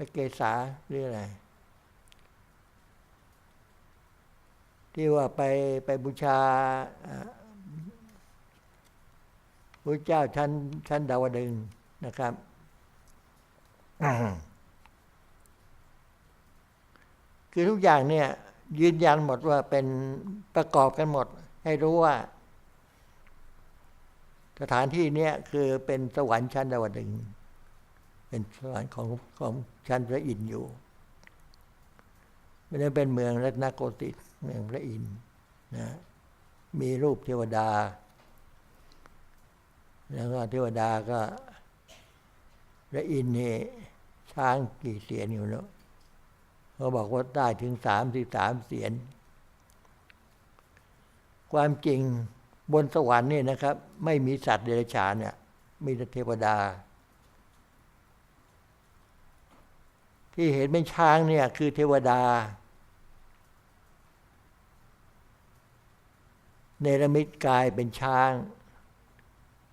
พระเกศาหรืออะไร ที่ว่าไปไปบูชาพระเจ้าชั้นชั้นดาวดึงนะครับคือทุกอย่างเนี่ย ยืนยันหมดว่าเป็นประกอบกันหมด ให้รู้ว่า สถานที่เนี้ยคือเป็นสวรรค์ชั้นดาวดึงส์ เป็นสวรรค์ของของชั้นพระอินทร์อยู่ไม่ได้เป็นเมืองรัตนโกสินทร์เมืองพระอินทร์นะมีรูปเทวดา แล้วก็เทวดาก็พระอินทร์นี่ช้างกี่เสียนอยู่เนาะเขาบอกว่าได้ถึงสามสิบสามเสียน ความจริงบนสวรรค์นี่นะครับ ไม่มีสัตว์เดรัจฉานเนี่ยมีแต่เทวดา ที่เห็นเป็นช้างเนี่ยคือเทวดา เนรมิตกายเป็นช้าง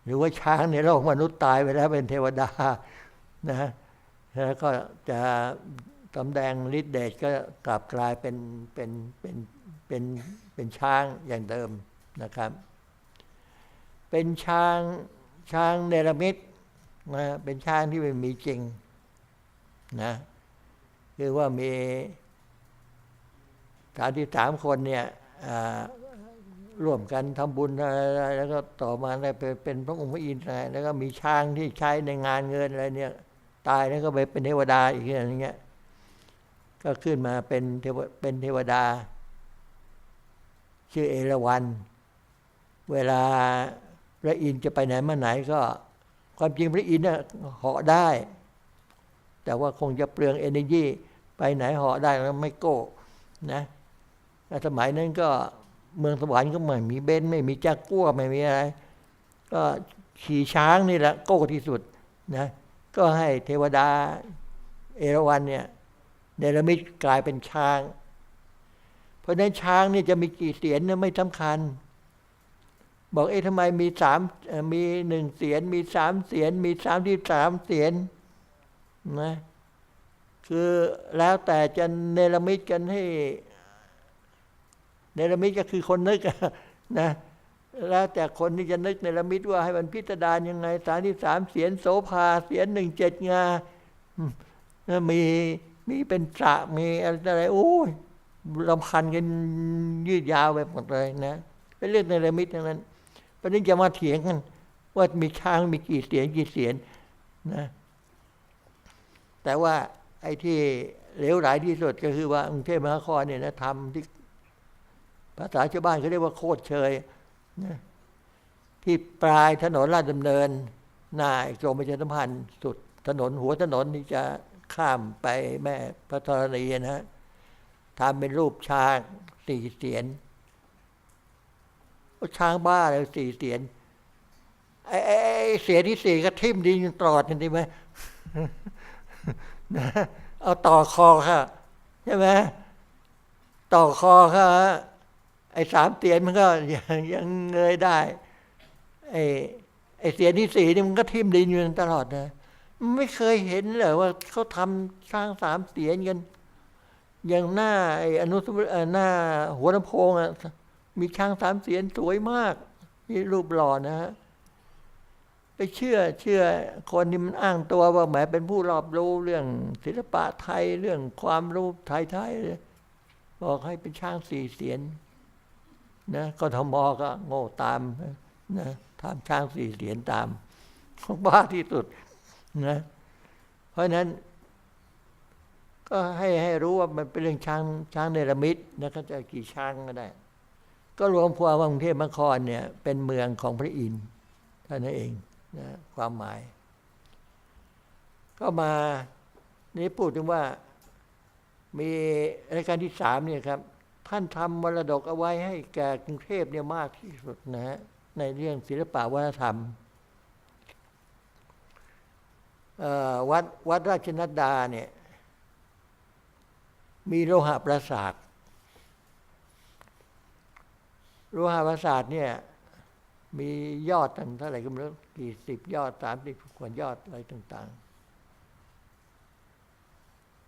หรือว่าช้างในโลกมนุษย์ตายไปแล้วเป็นเทวดานะแล้วก็จะสำแดงฤทธิ์เดชก็กลับกลายเป็นเป็นเป็นเป็นเป็นช้างอย่างเดิมนะครับ เป็นช้างช้างเนรมิตนะเป็นช้างที่ไม่มีจริงนะ คือว่ามีสามที่สามคนเนี่ยร่วมกันทำบุญอะไรแล้วก็ต่อมาได้เป็นพระองค์พระอินทร์อะไรแล้วก็มีช้างที่ใช้ในงานเงินอะไรเนี่ย ตายแล้วก็ไปเป็นเทวดาอีกอย่างเงี้ย ก็ขึ้นมาเป็นเทวเป็นเทวดา ชื่อเอราวัน เวลาพระอินทร์จะไปไหนมาไหนก็ ความจริงพระอินทร์เนี่ยเหาะได้ แต่ว่าคงจะเปลืองเอเนจีไปไหนเหาะได้แล้วไม่โก้นะแต่สมัยนั้นก็เมืองสวรรค์ก็ไม่มีเบนซ์ไม่มีจักรกั้วไม่มีอะไร ก็ขี่ช้างนี่แหละโก้ที่สุดนะก็ให้เทวดาเอราวันเนี่ยเนรมิตกลายเป็นช้าง เพราะฉะนั้นช้างนี่จะมีกี่เสียนเนี่ยไม่สำคัญ บอกเอ๊ะทำไมมีสามมีหนึ่งเสียน มีสามเสียน มีสามที่สามเสียน นะคือแล้วแต่จะเนรมิตกันให้ เนรมิตก็คือคนนึกนะแล้วแต่คนที่จะนึกเนรมิตว่าให้มันพิจารณายังไงสามที่สามเสียนโสภาเสียนหนึ่งเจ็ดงามีมีเป็นสระมีอะไรโอ้ยลำพันกันยืดยาวไปหมดเลยนะเป็นเรื่องเนรมิตทั้งนั้นประเด็นจะมาเถียงกัน ว่ามีช้างมีกี่เสียนกี่เสียนนะ แต่ว่าไอ้ที่เหลวไหลที่สุดก็คือว่ากรุงเทพมหานครเนี่ยนะทำที่ภาษาชาวบ้านเขาเรียกว่าโคตรเชยนะที่ปลายถนนลาดดำเนินหน้ากรมประชาสัมพันธ์สุดถนนหัวถนนที่จะข้ามไปแม่พระธรณีนะฮะทำเป็นรูปช้างสี่เสียนช้างบ้าเลยสี่เสียนไอ้เสียนที่สี่ก็ทิ่มดินตลอดเห็นไหม เอาต่อคอค่ะใช่ไหมต่อคอค่ะไอ้สามเตียนมันก็ยังยังเงยได้ ไอ้ไอ้เสียนที่สี่นี่มันก็ทิ่มดินอยู่ตลอดนะไม่เคยเห็นเลยว่าเขาทำสร้างสามเสียนกันอย่างหน้าไอ้อนุสหน้าหัวลำโพงอะมีช้างสามเสียนสวยมาก มีรูปหล่อนะฮะ ไปเชื่อเชื่อคนที่มันอ้างตัวว่าแหมเป็นผู้รอบรู้เรื่องศิลปะไทยเรื่องความรู้ไทยๆบอกให้เป็นช้างสี่เสียนนะกทมก็โง่ตามนะทำช้างสี่เสียนตามบ้าที่สุดนะเพราะนั้น ก็ให้ให้รู้ว่ามันเป็นเรื่องช้างช้างเนรมิตนะก็จะกี่ช้างก็ได้ ก็รวมความว่ากรุงเทพมหานครเนี่ย เป็นเมืองของพระอินทร์ท่านเอง นะความหมาย ก็มานี่พูดถึงว่ามีรายการที่สามเนี่ยครับ ท่านทำมรดกเอาไว้ให้แก่กรุงเทพเนี่ยมากที่สุดนะฮะในเรื่องศิลปะวัฒนธรรมวัดวัดราชนัดดาเนี่ยมีโลหะประสาทโลหะประสาทเนี่ย มียอดตั้งเท่าไหร่ก็ไม่รู้กี่สิบยอดสามสิบกว่ายอดอะไรต่าง ๆ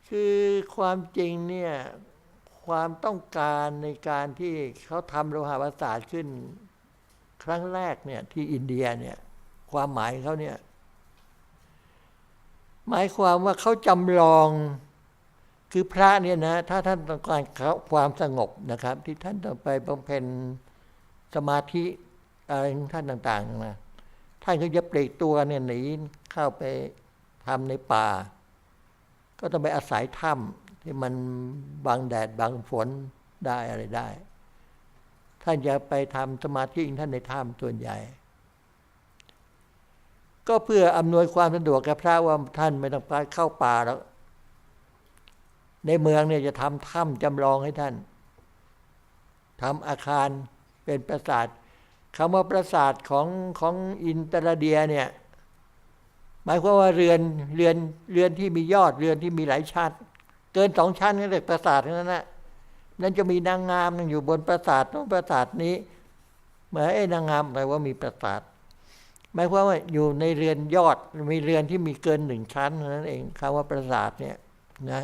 คือความจริงเนี่ย ความต้องการในการที่เขาทำโลหะประสาทขึ้น ครั้งแรกเนี่ย ที่อินเดียเนี่ย ความหมายเขาเนี่ย หมายความว่าเขาจำลองคือพระเนี่ยนะ ถ้าท่านต้องการความสงบนะครับ ที่ท่านต้องไปบำเพ็ญสมาธิ อะไรท่านต่างๆนะท่านก็จะปลีกตัวเนี่ยหนีเข้าไปทำในป่า ก็ต้องไปอาศัยถ้ำที่มันบังแดดบังฝนได้อะไรได้ ท่านจะไปทำสมาธิท่านในถ้ำส่วนใหญ่ ก็เพื่ออำนวยความสะดวกแก่พระว่าท่านไม่ต้องไปเข้าป่าแล้ว ในเมืองเนี่ยจะทำถ้ำจำลองให้ท่านทำอาคารเป็นปราสาท คำว่าปราสาทของของอินเตอร์เดียเนี่ยหมายความว่าเรือนเรือนเรือนที่มียอดเรือนที่มีหลายชั้นเกินสองชั้นก็เรียกปราสาทนั้นนะนั่นจะมีนางงามนั่งอยู่บนปราสาทต้องปราสาทนี้เหมายไอ้นางงามแปลว่ามีปราสาทหมายความว่าอยู่ในเรือนยอดมีเรือนที่มีเกินหนึ่งชั้นนั่นเองคำว่าปราสาทเนี่ยนะ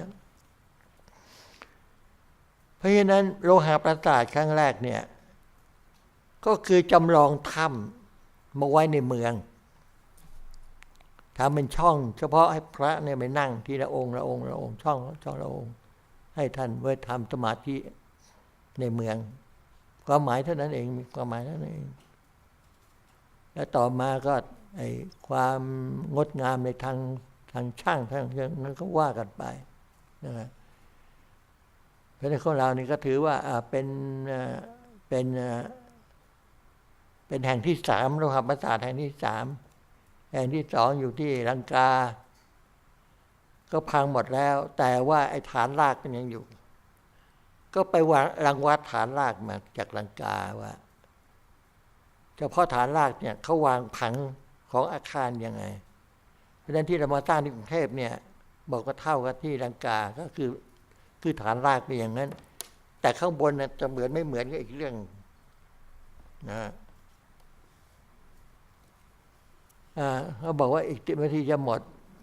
เพราะฉะนั้นโลหะปราสาทครั้งแรกเนี่ย ก็คือจำลองถ้ำมาไว้ในเมืองทำเป็นช่อง เฉพาะให้พระเนี่ยไปนั่งทีละองค์ละองค์ละองค์ช่องช่องละองค์ ให้ท่านไว้ทำสมาธิในเมืองความหมายเท่านั้นเองมีความหมายเท่านั้นเอง แล้วต่อมาก็ไอ้ความงดงามในทางทางช่างทางอย่างนั้นก็ว่ากันไปนะครับเพราะในของเรานี่ก็ถือว่าเป็นเป็น เป็นแห่งที่สามโลหะประสาทแห่งที่สามแห่งที่สองอยู่ที่ลังกา ก็พังหมดแล้ว แต่ว่าไอ้ฐานรากมันยังอยู่ ก็ไปวางรังวัดฐานรากมาจากลังกาว่าเฉพาะฐานรากเนี่ยเขาวางผังของอาคารยังไง เพราะฉะนั้นที่เรามาสร้างที่กรุงเทพเนี่ย บอกว่าเท่ากับที่ลังกาก็คือคือฐานรากเป็นอย่างนั้น แต่ข้างบนน่ะจะเหมือนไม่เหมือนก็อีกเรื่องนะ เขาบอกว่าอีกสิบนาทีจะหมด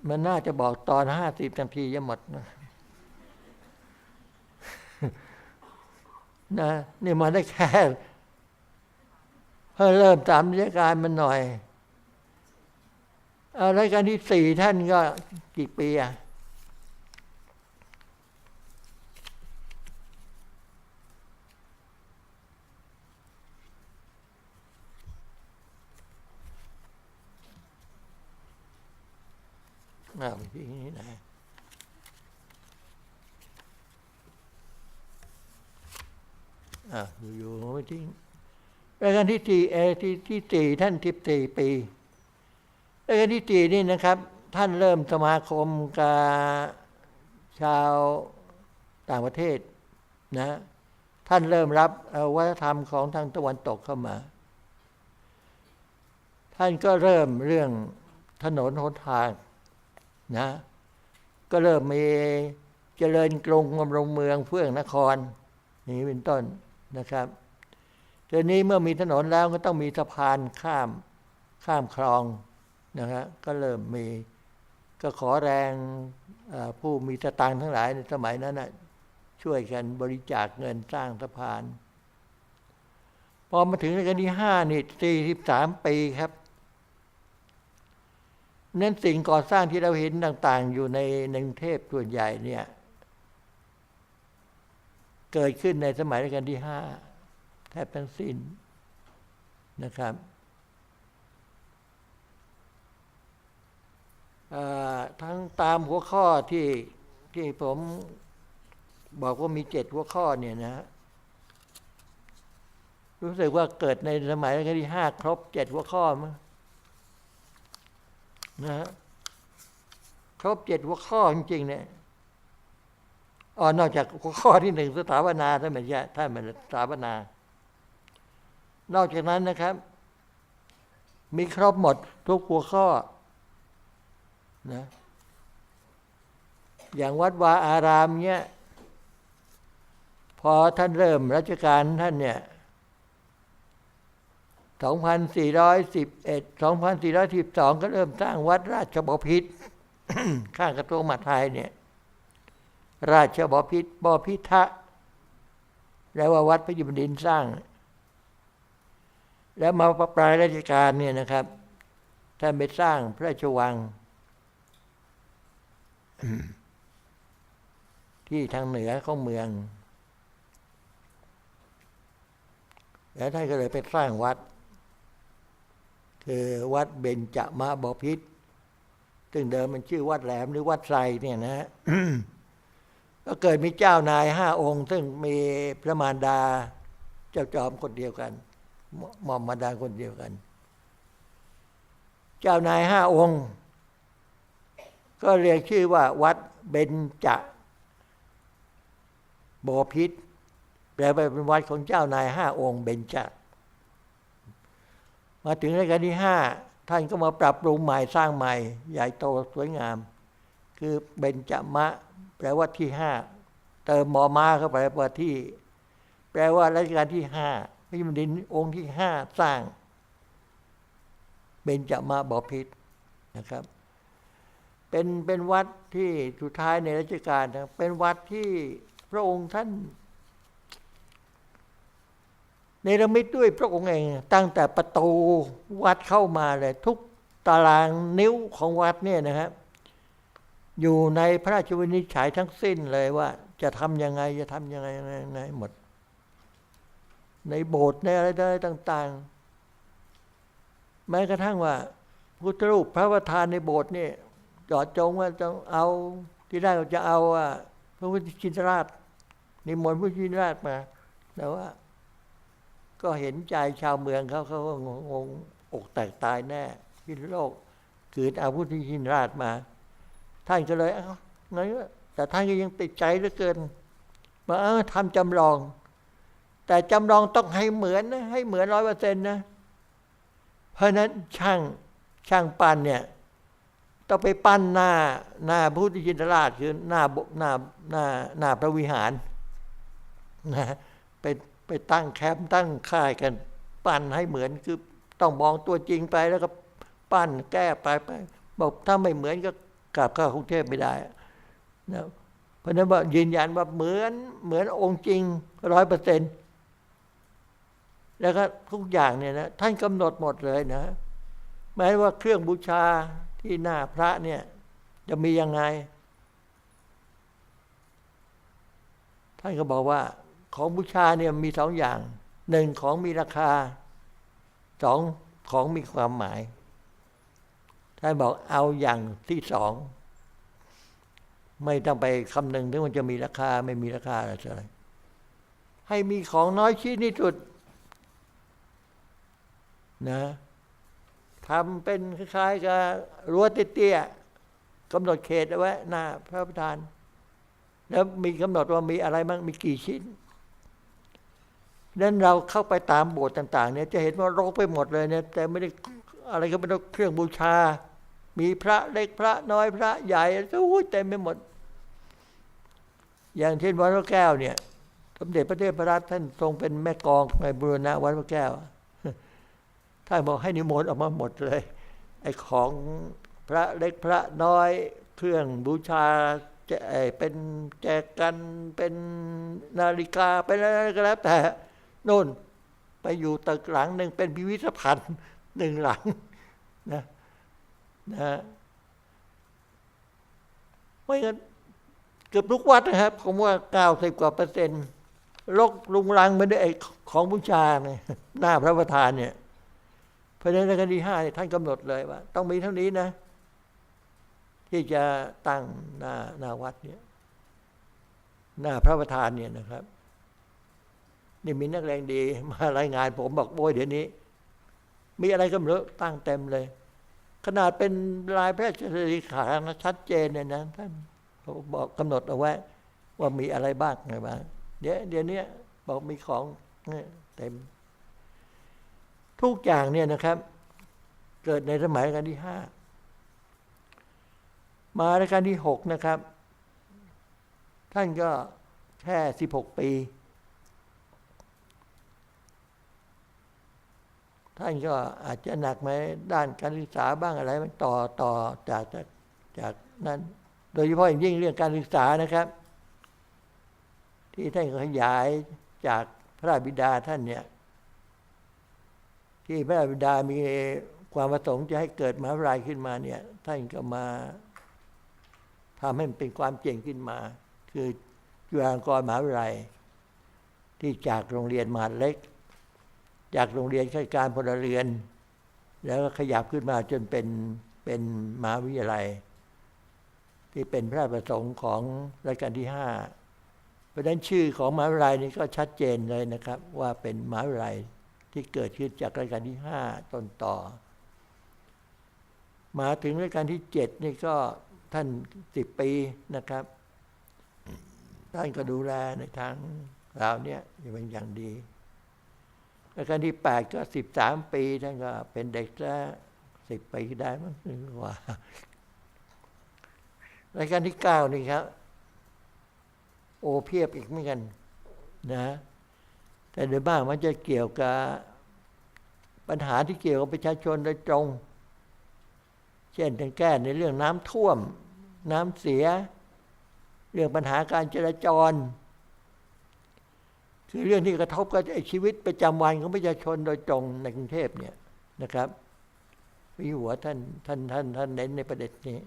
มันน่าจะบอกตอนห้าสิบนาทีจะหมดนะนะนี่มาได้แค่เพิ่เริ่มตามรายการมันหน่อยรายการที่สี่ท่านก็กี่ปีอะ อ้าวที่นี้นะอ่าอยู่ๆไม่ทิ้งรายการที่สี่เอที่ที่สี่ท่านทิพสี่ปีรายการที่สี่นี่นะครับ ท่านเริ่มสมาคมกับชาวต่างประเทศนะ ท่านเริ่มรับวัฒนธรรมของทางตะวันตกเข้ามา ท่านก็เริ่มเรื่องถนนหนทาง นะ ก็เริ่มมีเจริญกรุงบำรงเมืองเพื่องนครนี่เป็นต้นนะครับทีนี้เมื่อมีถนนแล้วก็ต้องมีสะพานข้ามข้ามคลองนะฮะก็เริ่มมีก็ขอแรงผู้มีสตางค์ทั้งหลายในสมัยนั้นนะช่วยกันบริจาคเงินสร้างสะพาน พอมาถึงในกันที่ห้านี่สี่สิบสามปีครับ นั้นสิ่งก่อสร้างที่เราเห็นต่าง ๆ อยู่ในในกรุงเทพส่วนใหญ่เนี่ย เกิดขึ้นในสมัยรัชกาลที่ห้าแทบทั้งสิ้นนะครับทั้งตามหัวข้อที่ที่ผมบอกว่ามีเจ็ดหัวข้อเนี่ยนะ รู้สึกว่าเกิดในสมัยรัชกาลที่ห้าครบเจ็ดหัวข้อมั้ง นะฮะครบเจ็ดหัวข้อจริงๆเนี่ยอ๋อนอกจากหัวข้อที่หนึ่งสถาปนาท่านไม่ใช่ท่านเป็นสถาปนา นอกจากนั้นนะครับ มีครบหมดทุกหัวข้อนะอย่างวัดวาอารามเนี่ยพอท่านเริ่มรัชการท่านเนี่ย 2411 2412 ก็เริ่มสร้างวัดราชบพิตรข้างกระทรวงมหาดไทยเนี่ย ราชบพิตรบพิทะแล้วว่าวัดพระยุบดินสร้าง แล้วมาปลายราชการเนี่ยนะครับท่านไปสร้างพระราชวัง ที่ทางเหนือของเมือง แล้วท่านก็เลยไปสร้างวัด คือวัดเบญจมาบพิษซึ่งเดิมมันชื่อวัดแหลมหรือวัดไทรเนี่ยนะฮะก็เกิดมีเจ้านายห้าองค์ ซึ่งมีพระมารดาเจ้าจอมคนเดียวกันหม่อมมารดาคนเดียวกัน เจ้านายห้าองค์ ก็เรียกชื่อว่า วัดเบญจบพิษแปลไปเป็นวัดของเจ้านายห้าองค์เบญจ มาถึงรัชกาลที่ห้าท่านก็มาปรับปรุงใหม่สร้างใหม่ ใหญ่โตสวยงาม คือเบญจมะ แปลว่าที่ห้าเติมมอมาเข้าไปแปลว่าที่ แปลว่ารัชกาลที่ห้าพระยมดินองค์ที่ห้าสร้าง เบญจมาบพิษนะครับ เป็นเป็นวัดที่สุดท้ายในรัชกาลเป็นวัดที่พระองค์ท่าน เนรมิตด้วยพระองค์เองตั้งแต่ประตูวัดเข้ามาเลยทุกตารางนิ้วของวัดเนี่ยนะครับอยู่ในพระราชวินิจฉัยทั้งสิ้นเลยว่า จะทำยังไงจะทำยังไงยังไงหมด ในโบสถ์ในอะไรต่าง ๆ แม้กระทั่งว่าพุทธรูปพระประธานในโบสถ์นี่จอดจงว่าจะเอาที่ได้จะเอาพระพุทธชินราชนิมนต์พระพุทธชินราชมา แต่ว่า ก็เห็นใจชาวเมืองเขาเขาก็งงอกแตกตายแน่พิโลกเกิดอาวุธที่ชินราชมา ท่านก็เลยเอ้างั้นแต่ท่านก็ยังติดใจเหลือเกินมาเออทำจำลอง แต่จำลองต้องให้เหมือนนะให้เหมือนร้อยเปอร์เซ็นต์นะ เพราะนั้นช่างช่างปั้นเนี่ยต้องไปปั้นหน้าหน้าพุทธชินราชคือหน้าหน้าหน้าหน้าพระวิหารนะไป ไปตั้งแคมป์ตั้งค่ายกัน ปั้นให้เหมือนคือต้องมองตัวจริงไปแล้วก็ปั้นแก้ไปไปบอกถ้าไม่เหมือนก็กลับเข้ากรุงเทพไม่ได้นะเพราะนั้นว่ายืนยันว่าเหมือนเหมือนองค์จริงร้อยเปอร์เซ็นต์แล้วก็ทุกอย่างเนี่ยนะท่านกำหนดหมดเลยนะแม้ว่าเครื่องบูชาที่หน้าพระเนี่ย จะมียังไง ท่านก็บอกว่า ของบูชาเนี่ยมีสองอย่างหนึ่งของมีราคาสองของมีความหมายท่านบอกเอาอย่างที่สองไม่ต้องไปคำนึงถึงมันจะมีราคาไม่มีราคาอะไรให้มีของน้อยชิ้นที่สุด นะทำเป็นคล้ายๆกับรั้วเตี้ยๆกำหนดเขตเอาไว้หน้าพระประธาน แล้วมีกำหนดว่ามีอะไรบ้างมีกี่ชิ้น นั้นเราเข้าไปตามโบสถ์ต่าง ๆ เนี่ยจะเห็นว่ารกไปหมดเลยเนี่ย แต่ไม่ได้อะไรก็เป็นเครื่องบูชา มีพระเล็กพระน้อยพระใหญ่ทุกเต็มไปหมด อย่างเช่นวัดพระแก้วเนี่ยสมเด็จพระเทพรัตน์ท่านทรงเป็นแม่กองในบุรณะวัดพระแก้วท่านบอกให้นิมนต์ออกมาหมดเลย ไอ้ของพระเล็กพระน้อยเครื่องบูชาจะเป็นแจกันเป็นนาฬิกาเป็นอะไรก็แล้วแต่ โน่นไปอยู่ตึกหลังหนึ่งเป็นพิพิธภัณฑ์หนึ่งหลังนะนะไม่งั้นเกือบทุกวัดนะครับ ผมว่าเก้าสิบกว่าเปอร์เซ็นต์ลกลุงลังไม่ได้ไอของบูชาเนี่ยหน้าพระประธานเนี่ยเพราะฉะนั้นในคดีห้าท่านกำหนดเลยว่า ต้องมีเท่านี้นะ ที่จะตั้งหน้าหน้าวัดเนี่ย หน้าพระประธานเนี่ยนะครับ นี่มีนักแรงดี มารายงานผมบอกโอ้ยเดี๋ยวนี้ มีอะไรก็ไม่รู้ตั้งเต็มเลย ขนาดเป็นลายแพทย์สีขาชัดเจนเนี่ยนะท่านเขาบอกกำหนดเอาไว้ ว่ามีอะไรบ้างไงบ้างเดี๋ยวเดี๋ยวนี้บอกมีของเต็ม ทุกอย่างเนี่ยนะครับ เกิดในสมัยรัชกาลที่ห้ามารัชกาลที่หกนะครับ ท่านก็แค่สิบหกปี ท่านก็อาจจะหนักไหมด้านการศึกษาบ้างอะไรมันต่อต่อจากจากจากนั้น โดยเฉพาะอย่างยิ่งเรื่องการศึกษานะครับ ที่ท่านขยายจากพระบิดาท่านเนี่ย ที่พระบิดามีความประสงค์จะให้เกิดมหาวิทยาลัยขึ้นมาเนี่ย ท่านก็มาทำให้มันเป็นความเจ๋งขึ้นมา คือจุฬาลงกรณ์มหาวิทยาลัยที่จากโรงเรียนมหาเล็ก จากโรงเรียนข้าราชการพลเรือน แล้วก็ขยับขึ้นมาจนเป็นเป็นมหาวิทยาลัย ที่เป็นพระราชประสงค์ของรัชกาลที่ห้าเพราะฉะนั้นชื่อของมหาวิทยาลัยนี้ก็ชัดเจนเลยนะครับ ว่าเป็นมหาวิทยาลัยที่เกิดขึ้นจากรัชกาลที่ห้าต้นต่อ มาถึงรัชกาลที่เจ็ดนี่ก็ท่านสิบปีนะครับ ท่านก็ดูแลในทางเราเนี่ยเป็นอย่างดี รัชกาลที่แปดก็สิบสามปีท่านก็เป็นเด็กแล้วสิบปีได้มั้งหรือว่ารัชกาลที่เก้านี่ครับ โอเพียบอีกเหมือนกัน นะ แต่โดยมากมันจะเกี่ยวกับ ปัญหาที่เกี่ยวกับประชาชนโดยตรง เช่นการแก้ในเรื่องน้ำท่วม น้ำเสีย เรื่องปัญหาการจราจร คือเรื่องที่กระทบกับชีวิตประจำวันของประชาชนโดยตรงในกรุงเทพเนี่ยนะครับวิหัวท่านท่านท่านท่านเน้นในประเด็นนี้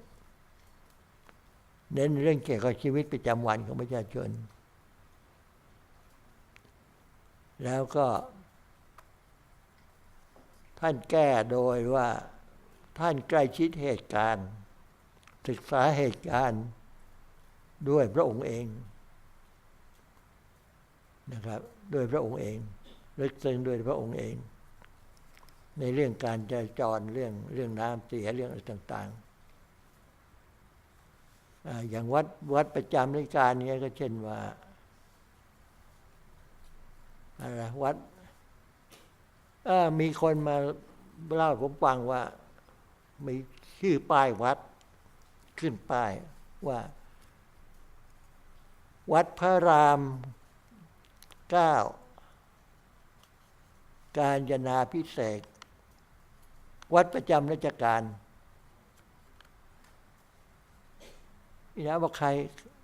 เน้นเรื่องเกี่ยวกับชีวิตประจำวันของประชาชน แล้วก็ ท่านแก้โดยว่าท่านใกล้ชิดเหตุการณ์ ศึกษาเหตุการณ์ด้วยพระองค์เอง นะครับด้วยพระองค์เองลึกซึ้งด้วยพระองค์เอง ในเรื่องการจราจรเรื่องเรื่องน้ำเสียเรื่องอะไรต่าง ๆ อย่างวัดวัดประจำในการนี้ก็เช่นว่าอะไรวัดมีคนมาเล่าผมฟังว่า มีชื่อป้ายวัด ขึ้นป้ายว่า วัดพระราม เก้าการยนาพิเศษ วัดประจำราชการนี่นะว่าใคร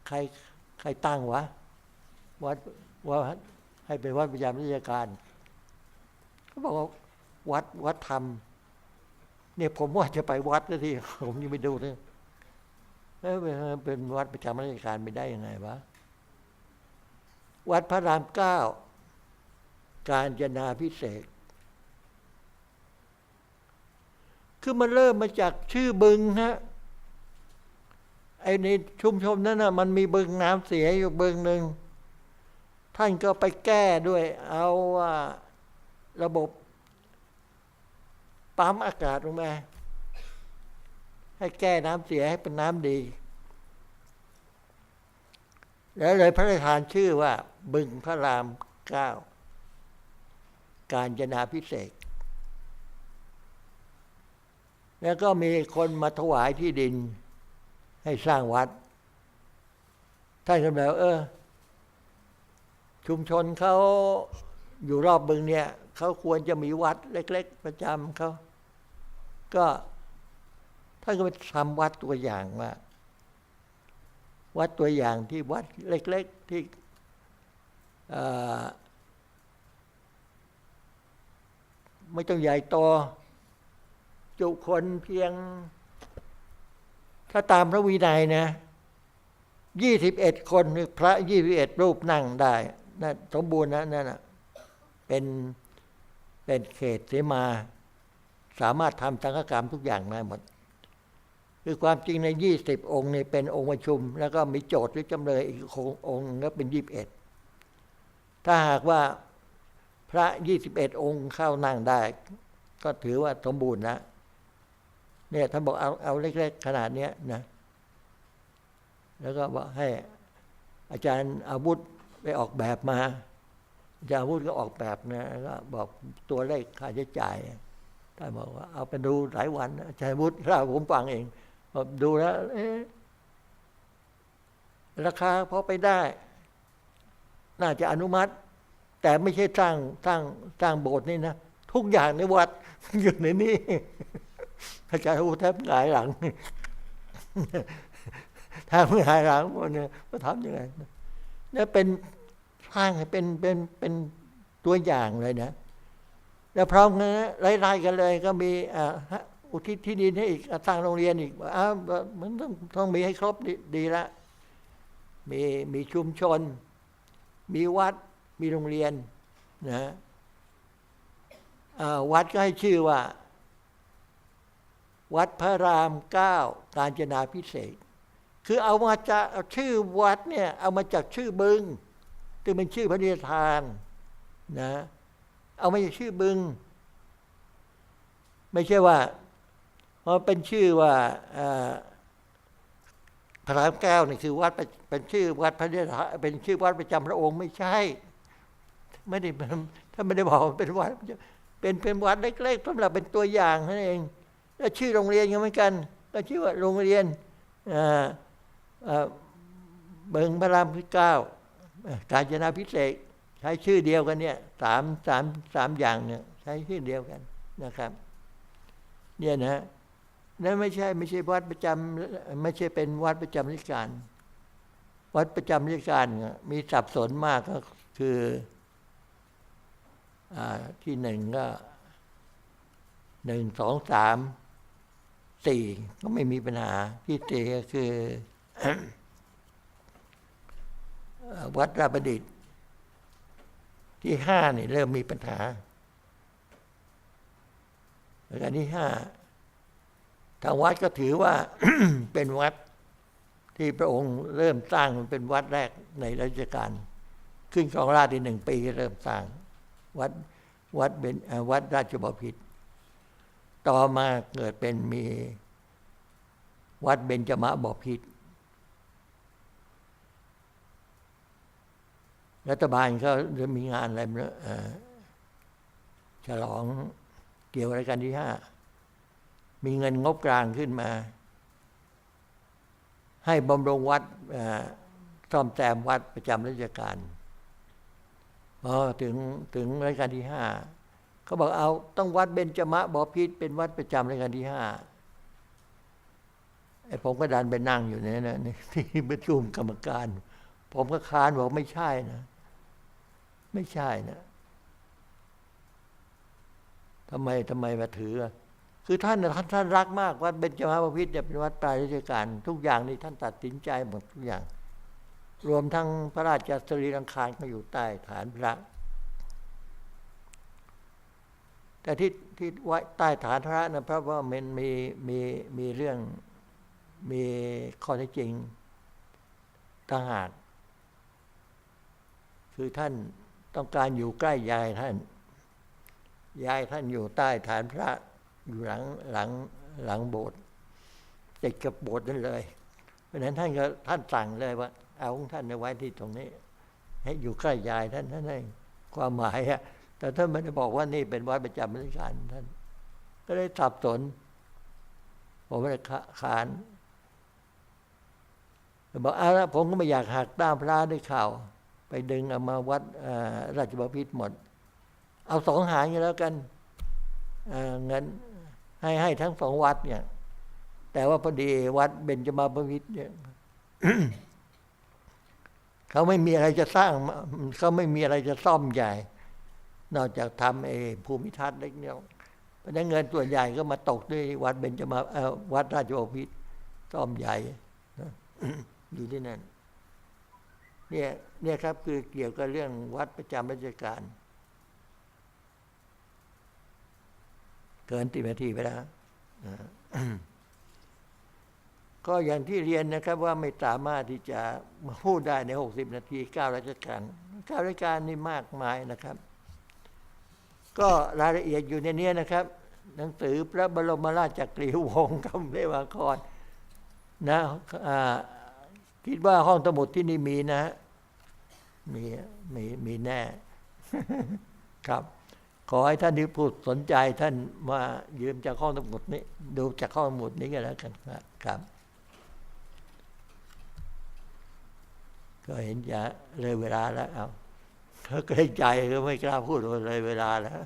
ใครใครตั้งวะ วัดว่าให้เป็นวัดประจำราชการเขาบอกว่าวัดวัดธรรมเนี่ยผมว่าจะไปวัดแล้วที่ผมยังไม่ดูเลยแล้วเป็นวัดประจำราชการไม่ได้ยังไงวะ วัดพระรามเก้า การจนาพิเศษ คือมันเริ่มมาจากชื่อบึงฮะ ไอ้ในชุมชนนั้นนะมันมีบึงน้ำเสียอยู่บึงหนึ่ง ท่านก็ไปแก้ด้วย เอาว่าระบบปั๊มอากาศลงมาให้แก้น้ำเสียให้เป็นน้ำดี แล้วเลยพระราชทานชื่อว่า บึงพระรามเก้า การจนาพิเศษ แล้วก็มีคนมาถวายที่ดิน ให้สร้างวัด ท่านก็บอกเออ ชุมชนเขาอยู่รอบบึงเนี่ย เขาควรจะมีวัดเล็ก ๆ ประจำเขา ก็ท่านก็ไปทำวัดตัวอย่างว่า วัดตัวอย่างที่วัดเล็ก ๆ ที่ไม่ต้องใหญ่โตจุคนเพียง ถ้าตามพระวินัยนะยี่สิบเอ็ดคนพระยี่สิบเอ็ดรูปนั่งได้นะสมบูรณ์นะนั่นนะเป็นเป็นเขตเสมา สามารถทำสังฆกรรมทุกอย่างได้หมด คือความจริงในยี่สิบองค์นี่เป็นองค์ประชุม แล้วก็มีโจทย์หรือจำเลยอีกองค์ก็เป็นยี่สิบเอ็ดถ้าหากว่าพระยี่สิบเอ็ดองค์เข้านั่งได้ ก็ถือว่าสมบูรณ์นะเนี่ยท่านบอกเอาเอาเล็ก ๆ ขนาดเนี้ยนะ แล้วก็บอกให้อาจารย์อาวุธไปออกแบบมาอาจารย์อาวุธก็ออกแบบนะก็บอกตัวเลขค่าใช้จ่ายท่านบอกว่าเอาไปดูหลายวันอาจารย์อาวุธเล่าผมฟังเอง ดูแล้วราคาพอไปได้ น่าจะอนุมัติ แต่ไม่ใช่สร้างสร้างสร้างโบสถ์นี่นะ ทุกอย่างในวัดอยู่ในนี้อาจารย์อูแทบหงายหลังแทบหายหลังหมดเนี่ยก็ทำยังไงนี่เป็นสร้างให้เป็นเป็นเป็นตัวอย่างเลยนะ แล้วพร้อมกันนะไล่ๆกันเลยก็มีอ่า อุทิศที่ดินให้อีกสร้างโรงเรียนอีกอ้าวมันต้องต้องมีให้ครบดีดละมีมีชุมชน มีวัดมีโรงเรียนนะวัดก็ให้ชื่อว่า วัดพระรามเก้ากาญจนาพิเศษ คือเอามาจากชื่อวัดเนี่ย เอามาจากชื่อบึงซึ่งเป็นชื่อพระนิทานนะเอามาจากชื่อบึง ไม่ใช่ว่า เพราะเป็นชื่อว่าพระรามเก้านี่คือวัดเป็นชื่อวัดพระนิทานเป็นชื่อวัดประจำพระองค์ไม่ใช่ ไม่ได้ถ้าไม่ได้บอกเป็นวัดเป็นเป็นวัดเล็กๆสำหรับเป็นตัวอย่างนั่นเองแล้วชื่อโรงเรียนก็เหมือนกัน ก็ชื่อว่าโรงเรียนเบิงพระรามที่เก้ากาญจนาพิเศษกใช้ชื่อเดียวกันเนี่ยสามสามสามอย่างเนี่ยใช้ชื่อเดียวกันนะครับ เนี่ยนะ นั่นไม่ใช่ไม่ใช่วัดประจำไม่ใช่เป็นวัดประจำราชการ วัดประจำราชการมีสับสนมากก็คืออที่หนึ่งก็หนึ่งสองสามสี่ก็ไม่มีปัญหาที่สี่ก็คือวัดราชประดิษฐ์ที่ห้านี่เริ่มมีปัญหาแล้วกันที่ห้า ทางวัดก็ถือว่าเป็นวัดที่พระองค์เริ่มสร้างเป็นวัดแรกในรัชกาลขึ้นของราชย์ที่หนึ่งปีเริ่มสร้าง วัดวัดเป็นวัดราชบพิตรต่อมาเกิดเป็นมีวัดเบญจมบพิตรรัฐบาลเขาจะมีงานอะไรม่รู้เอ่อฉลองเกี่ยวอะไรกันที่ห้า มีเงินงบกลางขึ้นมา ให้บำรุงวัดซ่อมแซมวัดประจำราชการพอถึงถึงรัชกาลที่ห้าเขาบอกเอาต้องวัดเบญจมะบพิตรเป็นวัดประจำรัชกาลที่ห้าไอ้ผมก็ดันไปนั่งอยู่ในนั้นนะที่ประชุมกรรมการ ผมก็ค้านบอกไม่ใช่นะ ไม่ใช่นะทำไมทำไมมาถืออะ คือท่านน่ะท่านท่านรักมากวัดเบญจมะบพิตรเนี่ยเป็นวัดปลายราชการ ทุกอย่างนี่ท่านตัดสินใจหมดทุกอย่าง รวมทั้งพระราชสรีรังคารก็อยู่ใต้ฐานพระ แต่ที่ที่ไว้ใต้ฐานพระนะเพราะว่ามันมีมีมีเรื่องมีข้อเท็จจริงต่างหากคือท่านต้องการอยู่ใกล้ยายท่าน ยายท่านอยู่ใต้ฐานพระ อยู่หลังหลังหลังโบสถ์ติดกับโบสถ์นั่นเลย เพราะนั้นท่านก็ท่านสั่งเลยว่า เอาของท่านไว้ที่ตรงนี้ ให้อยู่ใกล้ยายท่านนั่นเองความหมายอะแต่ท่านไม่ได้บอกว่านี่เป็นวัดประจำราชการท่าน ก็เลยสับสน ผมไม่ได้ขานบอกอาละผมก็ไม่อยากหักด้ามพระด้วยข่าว ไปดึงเอามาวัดราชบพิตรหมด เอาสองหางอย่างแล้วกันเงิน ให้ให้ทั้งสองวัดเนี่ย แต่ว่าพอดีวัดเบญจมาบพิตรเนี่ยเขาไม่มีอะไรจะสร้างเขาไม่มีอะไรจะซ่อมใหญ่ นอกจากทำไอ้ภูมิทัศน์เล็กเนี่ยเพราะนั้นเงินส่วนใหญ่ก็มาตกด้วยวัดเบญจมาวัดราชบพิตรซ่อมใหญ่อยู่ที่นั่นเนี่ยเนี่ยครับคือเกี่ยวกับเรื่องวัดประจำราชการ เกินตินาทีไปแล้วนะก็อย่างที่เรียนนะครับว่าไม่สามารถที่จะพูดได้ในหกสิบนาทีเก้าราชการเก้าราชการนี่มากมายนะครับ ก็รายละเอียดอยู่ในนี้นะครับ หนังสือพระบรมราชกรีวงศ์คำเรวากรนะคิดว่าห้องสมุดที่นี่มีนะ มีมีมีแน่ครับ ขอให้ท่านที่พูดสนใจท่านมายืมจากห้อสมุดนี้ ดูจากห้อสมุดนี้กันแล้วกันครับครับ ก็เห็นจะเลยเวลาแล้วเอาเขาเกรงใจก็ไม่กล้าพูดเลยเวลาแล้ว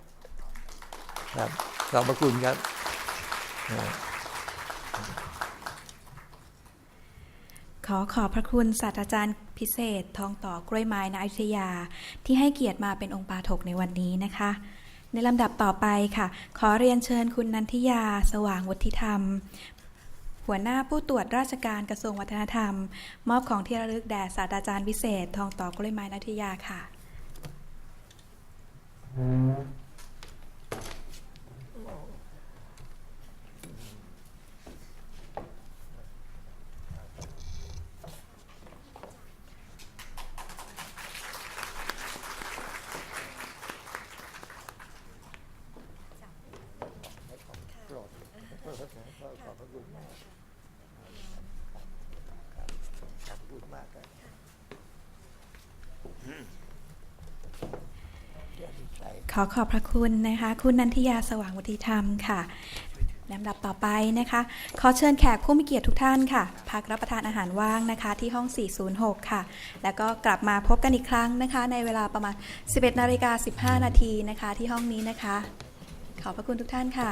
ครับขอบพระคุณครับ ขอขอบพระคุณศาสตราจารย์พิเศษ ทองต่อกล้วยไม้ณอยุธยา ที่ให้เกียรติมาเป็นองค์ปาถกในวันนี้นะคะ ในลำดับต่อไปค่ะ ขอเรียนเชิญคุณนันทิยา สว่างวุฒิธรรม หัวหน้าผู้ตรวจราชการกระทรวงวัฒนธรรม มอบของที่ระลึกแด่ศาสตราจารย์วิเศษ ทองต่อกล้วยไม้นัทยาค่ะ ขอบคุณมากครับเดี๋ยวดีใจขอขอบพระคุณนะคะ คุณนันทิยาสว่างวุฒิธรรมค่ะลำดับต่อไปนะคะ ขอเชิญแขกผู้มีเกียรติทุกท่านค่ะ พักรับประทานอาหารว่างนะคะ ที่ห้อง 406 ค่ะ แล้วก็กลับมาพบกันอีกครั้งนะคะ ในเวลาประมาณ 11นาฬิกา15 นาทีนะคะ ที่ห้องนี้นะคะ ขอบพระคุณทุกท่านค่ะ